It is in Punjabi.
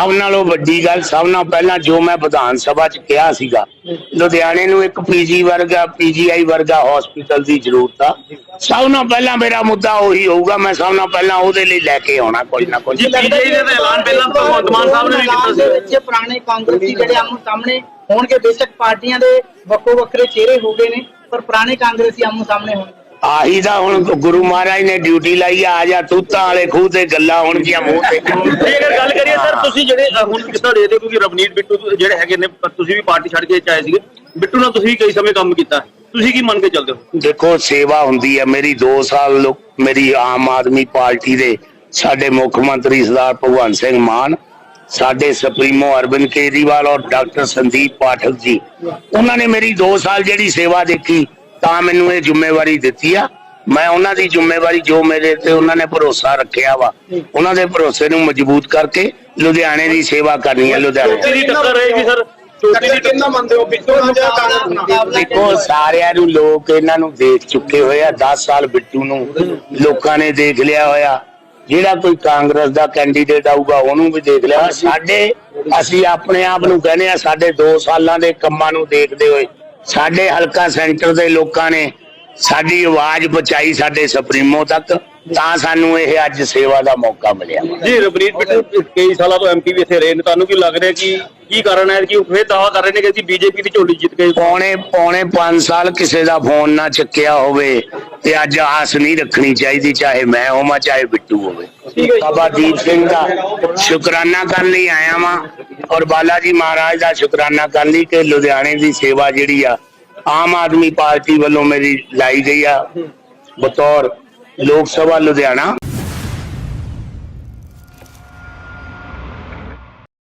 ਸਭ ਨਾਲੋਂ ਵੱਡੀ ਗੱਲ ਸਭ ਨਾਲੋਂ ਪਹਿਲਾਂ ਜੋ ਮੈਂ ਵਿਧਾਨ ਸਭਾ 'ਚ ਕਿਹਾ ਸੀਗਾ ਲੁਧਿਆਣੇ ਨੂੰ ਇੱਕ ਪੀਜੀ ਵਰਗਾ ਪੀਜੀਆਈ ਵਰਗਾ ਹਸਪੀਟਲ ਦੀ ਜ਼ਰੂਰਤ ਆ। ਸਭ ਨਾਲੋਂ ਪਹਿਲਾਂ ਮੇਰਾ ਮੁੱਦਾ ਉਹੀ ਹੋਊਗਾ ਮੈਂ ਸਭ ਨਾਲੋਂ ਪਹਿਲਾਂ ਉਹਦੇ ਲਈ ਲੈ ਕੇ ਆਉਣਾ ਕੋਈ ਨਾ ਕੋਈ ਜੀ ਪੀਜੀਆਈ ਦਾ ਐਲਾਨ ਪਹਿਲਾਂ ਭਗਵੰਤ ਮਾਨ ਸਾਹਿਬ ਨੇ ਵੀ ਕੀਤਾ ਸੀ। ਵਿੱਚ ਪੁਰਾਣੇ ਕਾਂਗਰਸੀ ਜਿਹੜੇ ਆਮੋ ਸਾਹਮਣੇ ਹੋਣਗੇ ਬੇਸ਼ੱਕ ਪਾਰਟੀਆਂ ਦੇ ਵੱਖੋ ਵੱਖਰੇ ਚਿਹਰੇ ਹੋ ਗਏ ਨੇ ਪਰ ਪੁਰਾਣੇ ਕਾਂਗਰਸੀ ਆਮੋ ਸਾਹਮਣੇ ਹੋਣਗੇ। ਆਹੀ ਤਾਂ ਹੁਣ ਗੁਰੂ ਮਹਾਰਾਜ ਨੇ ਡਿਊਟੀ ਲਾਈ ਆ ਜਾ ਤੂਤਾਂ ਵਾਲੇ ਖੂਹ ਤੇ ਗੱਲਾਂ ਹੋਣਗੀਆਂ ਮੂੰਹ ਤੇ। ਜੇ ਅਗਰ ਗੱਲ ਕਰੀਏ ਸਰ ਤੁਸੀਂ ਜਿਹੜੇ ਹੁਣ ਕਿਸ ਦੇਖਦੇ ਹੋ ਕਿਉਂਕਿ ਰਵਨੀਤ ਬਿੱਟੂ ਜਿਹੜੇ ਹੈਗੇ ਨੇ ਤੁਸੀਂ ਵੀ ਪਾਰਟੀ ਛੱਡ ਕੇ ਚਾਹੇ ਸੀਗੇ। ਬਿੱਟੂ ਨਾਲ ਤੁਸੀਂ ਕਈ ਸਮੇਂ ਕੰਮ ਕੀਤਾ। ਤੁਸੀਂ ਕੀ ਮੰਨ ਕੇ ਚੱਲਦੇ ਹੋ? ਦੇਖੋ ਸੇਵਾ ਹੁੰਦੀ ਹੈ ਮੇਰੀ 2 ਸਾਲ ਮੇਰੀ ਆਮ ਆਦਮੀ ਪਾਰਟੀ ਦੇ ਸਾਡੇ ਮੁੱਖ ਮੰਤਰੀ ਸਰਦਾਰ ਭਗਵੰਤ ਸਿੰਘ ਮਾਨ ਸਾਡੇ ਸੁਪਰੀਮੋ ਅਰਵਿੰਦ ਕੇਜਰੀਵਾਲ ਔਰ ਡਾਕਟਰ ਸੰਦੀਪ ਪਾਠਕ ਜੀ। ਉਹਨਾਂ ਨੇ ਮੇਰੀ 2 ਸਾਲ ਜਿਹੜੀ ਸੇਵਾ ਦੇਖੀ ਤਾਂ ਮੈਨੂੰ ਇਹ ਜ਼ਿੰਮੇਵਾਰੀ ਦਿੱਤੀ ਆ। ਮੈਂ ਉਹਨਾਂ ਦੀ ਜ਼ਿੰਮੇਵਾਰੀ ਜੋ ਮੇਰੇ ਤੇ ਉਹਨਾਂ ਨੇ ਭਰੋਸਾ ਰੱਖਿਆ ਵਾ ਉਹਨਾਂ ਦੇ ਭਰੋਸੇ ਨੂੰ ਮਜ਼ਬੂਤ ਕਰਕੇ ਲੁਧਿਆਣੇ ਦੀ ਸੇਵਾ ਕਰਨੀ ਹੈ ਲੁਧਿਆਣੇ। ਚੋਟੀ ਦੀ ਟੱਕਰ ਰਹੇਗੀ ਸਰ ਚੋਟੀ ਦੀ ਕਿੰਨਾ ਮੰਨਦੇ ਹੋ? ਬਿੱਟੂ ਨਾਲ ਜਾਂ ਕਾਂਗਰਸ ਨਾਲ ਦੇਖੋ ਸਾਰਿਆਂ ਨੂੰ ਲੋਕ ਇਹਨਾਂ ਨੂੰ ਦੇਖ ਚੁੱਕੇ ਹੋਏ ਆ 10 ਸਾਲ ਬਿੱਟੂ ਨੂੰ ਲੋਕਾਂ ਨੇ ਦੇਖ ਲਿਆ ਹੋਇਆ। ਜਿਹੜਾ ਕੋਈ ਕਾਂਗਰਸ ਦਾ ਕੈਂਡੀਡੇਟ ਆਊਗਾ ਉਹਨੂੰ ਵੀ ਦੇਖ ਲਿਆ। ਸਾਡੇ ਅਸੀਂ ਆਪਣੇ ਆਪ ਨੂੰ ਕਹਿੰਦੇ ਆ ਸਾਡੇ 2 ਸਾਲਾਂ ਦੇ ਕੰਮਾਂ ਨੂੰ ਦੇਖਦੇ ਹੋਏ ਸਾਡੇ ਹਲਕਾ ਸੈਂਟਰ ਦੇ ਲੋਕਾਂ ਨੇ ਸਾਡੀ ਆਵਾਜ਼ ਪਹੁੰਚਾਈ ਸਾਡੇ ਸੁਪਰੀਮੋ ਤੱਕ ਤਾਂ ਸਾਨੂੰ ਇਹ ਅੱਜ ਸੇਵਾ ਦਾ ਮੌਕਾ ਮਿਲਿਆ। ਜੀ ਰਵਨੀਤ ਬਿੱਟੂ ਕਈ ਸਾਲਾਂ ਤੋਂ ਐਮਪੀ ਵੀ ਇੱਥੇ ਰਹੇ ਨੇ ਤੁਹਾਨੂੰ ਕੀ ਲੱਗ ਰਿਹਾ ਕਿ ਕੀ ਕਾਰਨ ਹੈ ਕਿ ਉਹ ਫੇਰ ਦਾਵਾ ਕਰ ਰਹੇ ਨੇ ਕਿ ਅਸੀਂ ਬੀਜੇਪੀ ਦੀ ਝੋਲੀ ਜਿੱਤ ਗਏ? ਪੌਣੇ ਪੌਣੇ 5 ਸਾਲ ਕਿਸੇ ਦਾ ਫੋਨ ਨਾ ਚੱਕਿਆ ਹੋਵੇ ਤੇ ਅੱਜ ਆਸ ਨਹੀਂ ਰੱਖਣੀ ਚਾਹੀਦੀ ਚਾਹੇ ਮੈਂ ਹੋਵਾਂ ਚਾਹੇ ਬਿੱਟੂ ਹੋਵੇ। ਬਾਬਾ ਦੀਪ ਸਿੰਘ ਦਾ ਸ਼ੁਕਰਾਨਾ ਕਰਨ ਲਈ ਆਇਆ ਵਾਂ। ਔਰ ਬਾਲਾ ਜੀ ਮਹਾਰਾਜ ਦਾ ਸ਼ੁਕਰਾਨਾ ਕਰਨ ਲਈ ਕਿ ਲੁਧਿਆਣੇ ਦੀ ਸੇਵਾ ਜਿਹੜੀ ਆ, ਆਮ ਆਦਮੀ ਪਾਰਟੀ ਵੱਲੋਂ ਮੇਰੀ ਲਾਈ ਗਈ ਆ। ਬਤੌਰ ਲੋਕ ਸਭਾ ਲੁਧਿਆਣਾ